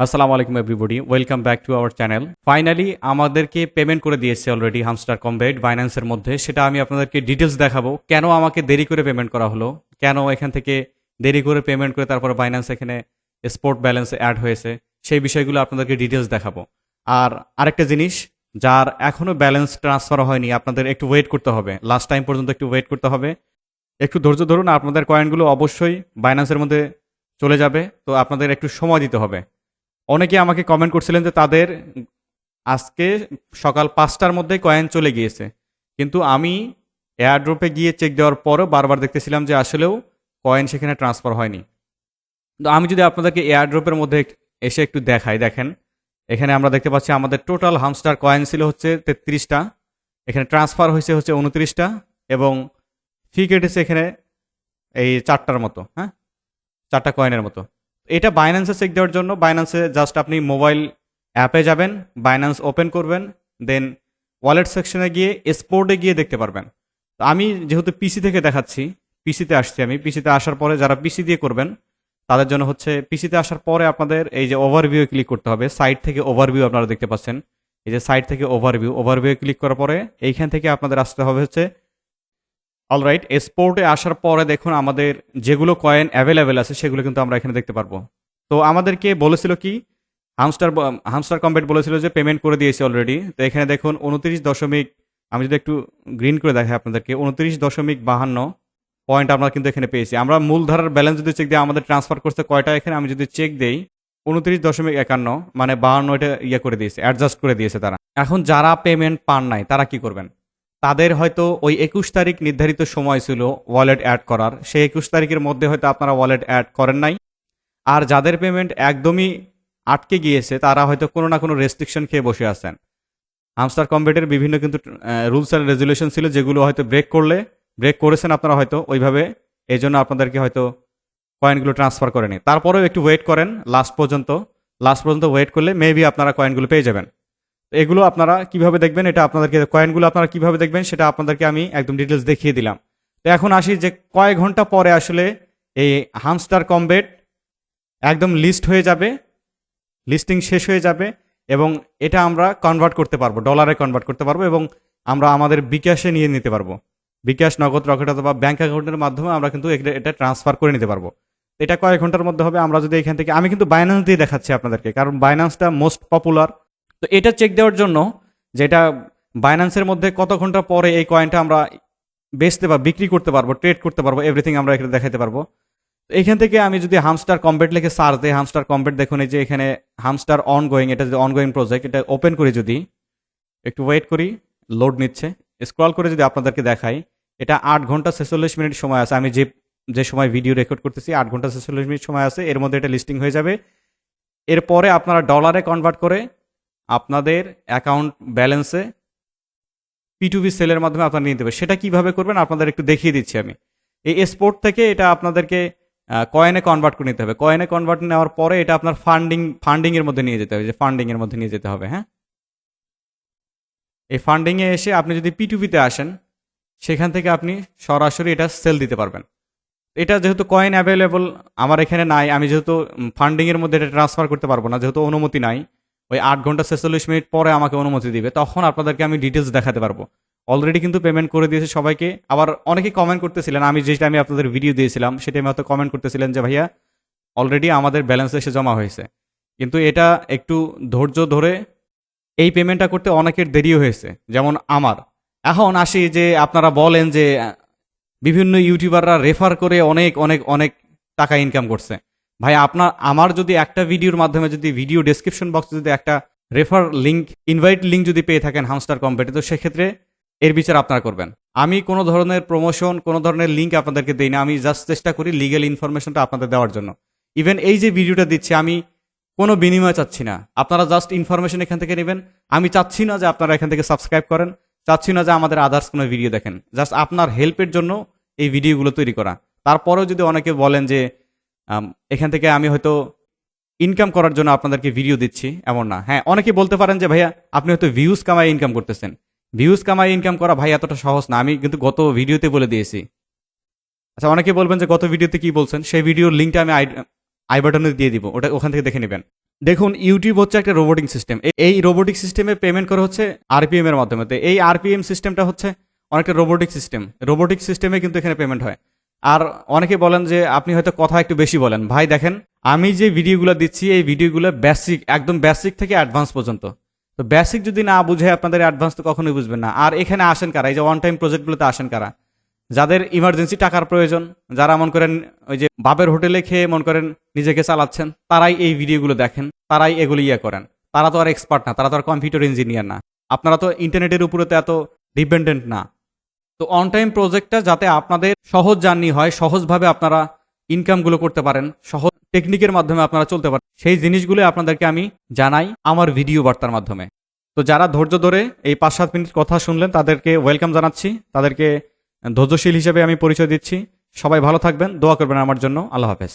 আসসালামু আলাইকুম everybody welcome back to our channel finally আমাদেরকে পেমেন্ট করে দিয়েছে অলরেডি হামস্টার কমবেট বাইন্যান্সের মধ্যে। সেটা আমি আপনাদেরকে ডিটেলস দেখাবো। কেন আমাকে দেরি করে পেমেন্ট করা হলো? কেন এখান থেকে দেরি করে পেমেন্ট করে তারপরে বাইন্যান্স এখানে স্পোর্ট ব্যালেন্স অ্যাড হয়েছে? সেই বিষয়গুলো আপনাদেরকে ডিটেলস দেখাবো। আর আরেকটা জিনিস, যার এখনও ব্যালেন্স ট্রান্সফার হয়নি, আপনাদের একটু ওয়েট করতে হবে। লাস্ট টাইম পর্যন্ত একটু ওয়েট করতে হবে। একটু ধৈর্য ধরুন, আপনাদের কয়েনগুলো অবশ্যই বাইন্যান্সের মধ্যে চলে যাবে। তো আপনাদের একটু সময় দিতে হবে। অনেকে আমাকে কমেন্ট করছিলেন যে তাদের আজকে সকাল পাঁচটার মধ্যে কয়েন চলে গিয়েছে। কিন্তু আমি এয়ারড্রপে গিয়ে চেক দেওয়ার পরও বারবার দেখতেছিলাম যে আসলেও কয়েন সেখানে ট্রান্সফার হয়নি। তো আমি যদি আপনাদেরকে এয়ারড্রপের মধ্যে এসে একটু দেখাই, দেখেন। এখানে আমরা দেখতে পাচ্ছি আমাদের টোটাল হামস্টার কয়েন ছিল হচ্ছে তেত্রিশটা, এখানে ট্রান্সফার হয়েছে হচ্ছে উনত্রিশটা এবং ফি কেটেছে এখানে এই চারটার মতো হ্যাঁ? চারটা কয়েনের মতো। এটা বাইন্যান্সে চেক দেওয়ার জন্য। বাইন্যান্সে জাস্ট আপনি মোবাইল অ্যাপে যাবেন বাইন্যান্স ওপেন করবেন দেন ওয়ালেট সেকশনে গিয়ে স্পোর্টে গিয়ে দেখতে পারবেন। তো আমি যেহেতু পিসি থেকে দেখাচ্ছি পিসিতে আসছি আমি। পিসিতে আসার পরে যারা পিসি দিয়ে করবেন, তাদের জন্য হচ্ছে পিসিতে আসার পরে আপনাদের এই যে ওভারভিউ ক্লিক করতে হবে। সাইট থেকে ওভারভিউ আপনারা দেখতে পাচ্ছেন। এই যে সাইট থেকে ওভারভিউ ওভারভিউ ক্লিক করার পরে এইখান থেকে আপনাদের আসতে হবে হচ্ছে অলরাইট স্পোর্টে আসার পরে দেখুন আমাদের যেগুলো কয়েন অ্যাভেলেবেল আছে, সেগুলো কিন্তু আমরা এখানে দেখতে পারব। তো আমাদেরকে বলেছিল কি হামস্টার হামস্টার কম্বেট বলেছিল যে পেমেন্ট করে দিয়েছে অলরেডি তো এখানে দেখুন উনত্রিশ দশমিক, আমি যদি একটু গ্রিন করে দেখাই আপনাদেরকে, উনত্রিশ দশমিক বাহান্ন পয়েন্ট আমরা কিন্তু এখানে পেয়েছি। আমরা মূলধারার ব্যালেন্স যদি চেক দিই, আমাদের ট্রান্সফার করতে কয়টা এখানে? আমি যদি চেক দেই, উনত্রিশ দশমিক একান্ন মানে বাহান্ন এটা ইয়ে করে দিয়েছে অ্যাডজাস্ট করে দিয়েছে তারা। এখন যারা পেমেন্ট পান নাই, তারা কি করবেন? তাদের হয়তো ওই একুশ তারিখ নির্ধারিত সময় ছিল ওয়ালেট অ্যাড করার। সেই একুশ তারিখের মধ্যে হয়তো আপনারা ওয়ালেট অ্যাড করেন নাই। আর যাদের পেমেন্ট একদমই আটকে গিয়েছে, তারা হয়তো কোনো না কোনো রেস্ট্রিকশন খেয়ে বসে আছেন। হামস্টার কম্বেটের বিভিন্ন কিন্তু রুলস অ্যান্ড রেজুলেশন ছিল যেগুলো হয়তো ব্রেক করলে ব্রেক করেছেন আপনারা হয়তো ওইভাবে এই জন্য আপনাদেরকে হয়তো কয়েনগুলো ট্রান্সফার করেনি। তারপরেও একটু ওয়েট করেন লাস্ট পর্যন্ত লাস্ট পর্যন্ত ওয়েট করলে মেবি আপনারা কয়েনগুলো পেয়ে যাবেন। এগুলো আপনারা কীভাবে দেখবেন, এটা আপনাদেরকে কয়েনগুলো আপনারা কীভাবে দেখবেন, সেটা আপনাদেরকে আমি একদম ডিটেলস দেখিয়ে দিলাম। তো এখন আসি যে কয়েক ঘণ্টা পরে আসলে এই হামস্টার কমবেট একদম লিস্ট হয়ে যাবে লিস্টিং শেষ হয়ে যাবে এবং এটা আমরা কনভার্ট করতে পারব ডলারে কনভার্ট করতে পারব এবং আমরা আমাদের বিকাশে নিয়ে নিতে পারব। বিকাশ নগদ, রকেট অথবা ব্যাঙ্ক অ্যাকাউন্টের মাধ্যমে আমরা কিন্তু এটা- ট্রান্সফার করে নিতে পারব। এটা কয়েক ঘণ্টার মধ্যে হবে, আমরা যদি এখান থেকে, আমি কিন্তু বাইন্যান্স দিয়ে দেখাচ্ছি আপনাদেরকে, কারণ বাইন্যান্সটা মোস্ট পপুলার তো এটা চেক দেওয়ার জন্য যেটা বাইন্যান্সের মধ্যে কত ঘণ্টা পরে এই কয়েনটা আমরা বেচতে বা বিক্রি করতে পারব ট্রেড করতে পারব এভরিথিং আমরা এখানে দেখাতে পারব। তো এখান থেকে আমি যদি হামস্টার কম্বেট লিখে সার্চ দিই হামস্টার কম্বেট দেখুন, এই যে এখানে হামস্টার অন গোয়িং এটা যদি অনগোয়িং প্রজেক্ট এটা ওপেন করি যদি, একটু ওয়েট করি লোড নিচ্ছে। স্ক্রল করে যদি আপনাদেরকে দেখাই, এটা আট ঘণ্টা ছেচল্লিশ মিনিট সময় আছে। আমি যে যে সময় ভিডিও রেকর্ড করতেছি, আট ঘণ্টা ছেচল্লিশ মিনিট সময় আছে, এর মধ্যে এটা লিস্টিং হয়ে যাবে। এরপরে আপনারা ডলারে কনভার্ট করে আপনাদের অ্যাকাউন্ট ব্যালেন্সে পি টু সেলের মাধ্যমে আপনারা নিতে হবে সেটা কীভাবে করবেন আপনাদের একটু দেখিয়ে দিচ্ছি আমি। এই স্পোর্ট থেকে এটা আপনাদেরকে কয়েনে কনভার্ট করে নিতে হবে। কয়েনে কনভার্ট নেওয়ার পরে এটা আপনার ফান্ডিং ফান্ডিংয়ের মধ্যে নিয়ে যেতে হবে, যে ফান্ডিংয়ের মধ্যে নিয়ে যেতে হবে হ্যাঁ? এই ফান্ডিংয়ে এসে আপনি যদি পি তে আসেন, সেখান থেকে আপনি সরাসরি এটা সেল দিতে পারবেন। এটা যেহেতু কয়েন অ্যাভেলেবল আমার এখানে নাই, আমি যেহেতু ফান্ডিংয়ের মধ্যে এটা ট্রান্সফার করতে পারব না, যেহেতু অনুমতি নাই ওই আট ঘণ্টা ছেচল্লিশ মিনিট পরে আমাকে অনুমতি দিবে, তখন আপনাদেরকে আমি ডিটেলস দেখাতে পারব। অলরেডি কিন্তু পেমেন্ট করে দিয়েছে সবাইকে। আবার অনেকে কমেন্ট করতেছিলেন, আমি যে টাইমে আপনাদের ভিডিও দিয়েছিলাম, সেই টাইমে হয়তো কমেন্ট করতেছিলেন যে, ভাইয়া অলরেডি আমাদের ব্যালেন্স এসে জমা হয়েছে। কিন্তু এটা একটু ধৈর্য ধরে এই পেমেন্টটা করতে অনেকের দেরিও হয়েছে, যেমন আমার। এখন আসি যে, আপনারা বলেন যে, বিভিন্ন ইউটিউবাররা রেফার করে অনেক অনেক অনেক টাকা ইনকাম করছে। ভাই, আপনার, আমার যদি একটা ভিডিওর মাধ্যমে যদি ভিডিও ডেসক্রিপশন বক্সে যদি একটা রেফার লিঙ্ক ইনভাইট লিঙ্ক যদি পেয়ে থাকেন হামস্টার কম্পেটে তো সেক্ষেত্রে এর বিচার আপনারা করবেন। আমি কোনো ধরনের প্রমোশন কোনো ধরনের লিঙ্ক আপনাদেরকে দিই না। আমি জাস্ট চেষ্টা করি লিগেল ইনফরমেশনটা আপনাদের দেওয়ার জন্য। ইভেন এই যে ভিডিওটা দিচ্ছি, আমি কোনো বিনিময় চাচ্ছি না। আপনারা জাস্ট ইনফরমেশন এখান থেকে নেবেন। আমি চাচ্ছি না যে আপনারা এখান থেকে সাবস্ক্রাইব করেন। চাচ্ছি না যে আমাদের আদার্স কোনো ভিডিও দেখেন। জাস্ট আপনার হেল্পের জন্য এই ভিডিওগুলো তৈরি করা। তারপরেও যদি অনেকে বলেন যে এখান থেকে আমি হয়তো ইনকাম করার জন্য আপনাদেরকে ভিডিও দিচ্ছি, এমন না। হ্যাঁ অনেকে বলতে পারেন যে, ভাইয়া, আপনি হয়তো ভিউজ কামাই ইনকাম করতেছেন। ভিউজ কামাই ইনকাম করা ভাই এতটা সহজ না, আমি কিন্তু গত ভিডিওতে বলে দিয়েছি। আচ্ছা অনেকে বলবেন যে, গত ভিডিওতে কি বলছেন? সেই ভিডিওর লিঙ্কটা আমি আই বাটনে দিয়ে দিব, ওটা ওখান থেকে দেখে নেবেন। দেখুন ইউটিউব হচ্ছে একটা রোবোটিক সিস্টেম এই রোবোটিক সিস্টেমে পেমেন্ট করা হচ্ছে আরপিএম এর মাধ্যমে। তো এই আরপিএম সিস্টেমটা হচ্ছে অনেকটা রোবোটিক সিস্টেম রোবোটিক সিস্টেমে কিন্তু এখানে পেমেন্ট হয়। আর অনেকে বলেন যে আপনি হয়তো কথা একটু বেশি বলেন। ভাই, দেখেন, আমি যে ভিডিওগুলো দিচ্ছি, এই ভিডিওগুলো বেসিক একদম বেসিক থেকে অ্যাডভান্স পর্যন্ত। তো বেসিক যদি না বুঝে আপনাদের অ্যাডভান্স তো কখনোই বুঝবেন না। আর এখানে আসেন কারা? এই যে ওয়ান টাইম প্রজেক্টগুলোতে আসেন কারা? যাদের ইমার্জেন্সি টাকার প্রয়োজন, যারা মন করেন ওই যে বাপের হোটেলে খেয়ে মন করেন নিজেকে চালাচ্ছেন, তারাই এই ভিডিওগুলো দেখেন, তারাই এগুলো ইয়ে করেন। তারা তো আর এক্সপার্ট না, তারা তো আর কম্পিউটার ইঞ্জিনিয়ার না। আপনারা তো ইন্টারনেটের উপরে তো এত ডিপেন্ডেন্ট না। তো অন টাইম প্রজেক্টটা যাতে আপনাদের সহজ জার্নি হয়, সহজভাবে আপনারা ইনকামগুলো করতে পারেন, সহজ টেকনিকের মাধ্যমে আপনারা চলতে পারেন, সেই জিনিসগুলো আপনাদেরকে আমি জানাই আমার ভিডিও বার্তার মাধ্যমে। তো যারা ধৈর্য ধরে এই পাঁচ সাত মিনিট কথা শুনলেন, তাদেরকে ওয়েলকাম জানাচ্ছি, তাদেরকে ধৈর্যশীল হিসেবে আমি পরিচয় দিচ্ছি। সবাই ভালো থাকবেন, দোয়া করবেন আমার জন্য। আল্লাহ হাফেজ।